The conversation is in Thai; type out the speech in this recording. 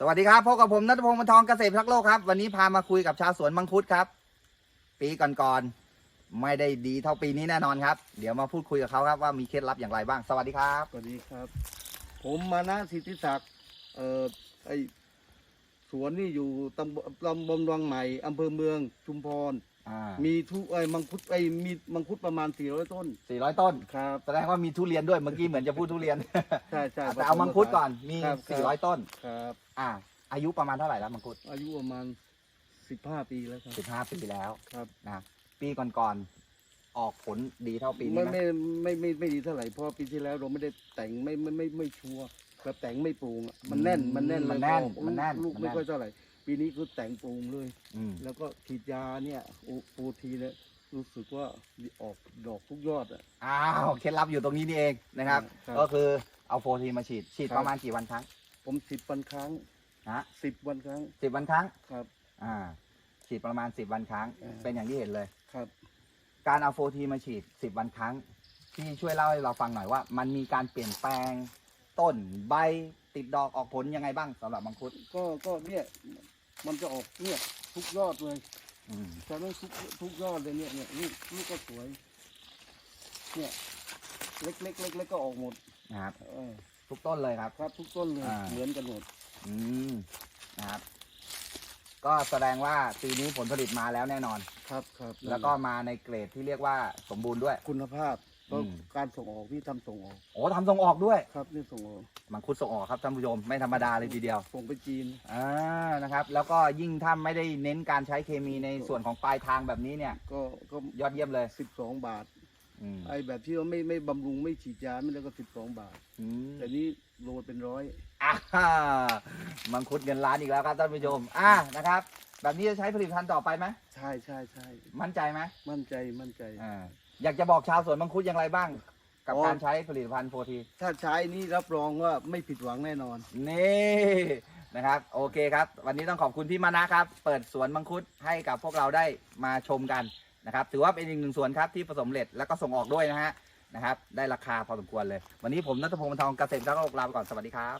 สวัสดีครับพบกับผมนัทพงศ์บรรทองเกษตรพักโลกครับ วันนี้พามาคุยกับชาวสวนมังคุดครับ ปีก่อนๆไม่ได้ดีเท่าปีนี้แน่นอนครับ เดี๋ยวมาพูดคุยกับเขาครับว่ามีเคล็ดลับอย่างไรบ้าง สวัสดีครับ สวัสดีครับ ผมมานะสิทธิศักดิ์เอ่อไอสวนนี่อยู่ตำบลตำบลวังใหม่อำเภอเมืองชุมพร มีทุไอยมังคุดไอยมีมังคุดประมาณ400ต้น400ต้นครับแสดงว่ามีทุเรียนด้วยเมื่อกี้เหมือนจะพูดทุเรียนใช่ใช่แต่เอามังคุดก่อนมีครับครับ400ต้นครับอ่า อายุประมาณเท่าไหร่แล้วมังคุด อายุประมาณ15ปีแล้วครับ15ปีแล้วครับนะปีก่อนๆออกผลดีเท่าปีนี้ไม่ไหมไม่ไม่ไม่ไม่ดีเท่าไหร่เพราะปีที่แล้วเราไม่ได้แต่งไม่ไม่ไม่ไม่ชัวร์แบบแต่งไม่ปรุงอะมันแน่นมันแน่นมันแน่นล้วก็มันแน่นลูกมันไม่แน่นค่อยเท่าไหร่ ปีนี้คือแต่งปรุงเลย อืมแล้วก็ฉีดยาเนี่ยโอโอทีเนี่ยรู้สึกว่าออกดอกทุกยอดอะ อ้าวเคล็ดลับอยู่ตรงนี้นี่เองนะครับ ครับก็คือเอาโฟทีมาฉีดฉีดครับ ประมาณกี่วันครั้งผมสิบวันครั้งนะสิบวันครั้งสิบวันครั้งครับ อ่าฉีดประมาณสิบวันครั้ง อ่า เป็นอย่างที่เห็นเลย ครับ การเอาโฟทีมาฉีดสิบวันครั้งที่ช่วยเล่าให้เราฟังหน่อยว่า มันมีการเปลี่ยนแปลง ต้นใบติดดอกออกผลยังไงบ้างสำหรับมังคุด ก็ก็เนี่ย มันจะออกเนี่ยทุกยอดเลยอืมจะต้องทุกทุกยอดเลยเนี่ยเนี่ยลูกลูกก็สวย เนี่ยเล็กเล็กเล็กเล็กก็ออกหมดนะครับเออทุกต้นเลยครับ ครับ ทุกต้นเลยอ่า เหมือนกันหมดอืมนะครับ ก็แสดงว่าปีนี้ผลผลิตมาแล้วแน่นอน ครับครับแล้วก็มาในเกรดที่เรียกว่าสมบูรณ์ด้วย คุณภาพ ก็อืม การส่งออกพี่ทำส่งออกโอ้ทำส่งออกด้วย ครับนี่ส่งออกมังคุดส่งออกครับท่านผู้ชมไม่ธรรมดาเลยทีเดียวส่งไปจีน อ่านะครับ แล้วก็ยิ่งถ้าไม่ได้เน้นการใช้เคมีในส่วนของปลายทางแบบนี้เนี่ย ก็ก็ยอดเยี่ยมเลย สิบสองบาท อืมไอ้แบบที่ว่าไม่ไม่บำรุงไม่ฉีดยาไม่แล้วก็สิบสองบาท อืมแต่นี้โลเป็นร้อย อ่ามังคุดเงินล้านอีกแล้วครับท่านผู้ชมอ่านะครับ แบบนี้จะใช้ผลิตภัณฑ์ต่อไปไหมใช่ใช่ใช่มั่นใจไหมมั่นใจมั่นใจ อ่า อยากจะบอกชาวสวนมังคุดอย่างไรบ้าง กับอ๋อ การใช้ผลิตภัณฑ์โฟที ถ้าใช้นี่รับรองว่าไม่ผิดหวังแน่นอน นี่นะครับ โอเคครับ วันนี้ต้องขอบคุณพี่มานะครับ เปิดสวนมังคุดให้กับพวกเราได้มาชมกันนะครับ ถือว่าเป็นอีกหนึ่งสวนครับที่ผสมเร็จแล้วก็ส่งออกด้วยนะฮะนะครับ ได้ราคาพอสมควรเลย วันนี้ผมนัทพงศ์บรรทองเกษตรกรโลกลาไปก่อนสวัสดีครับ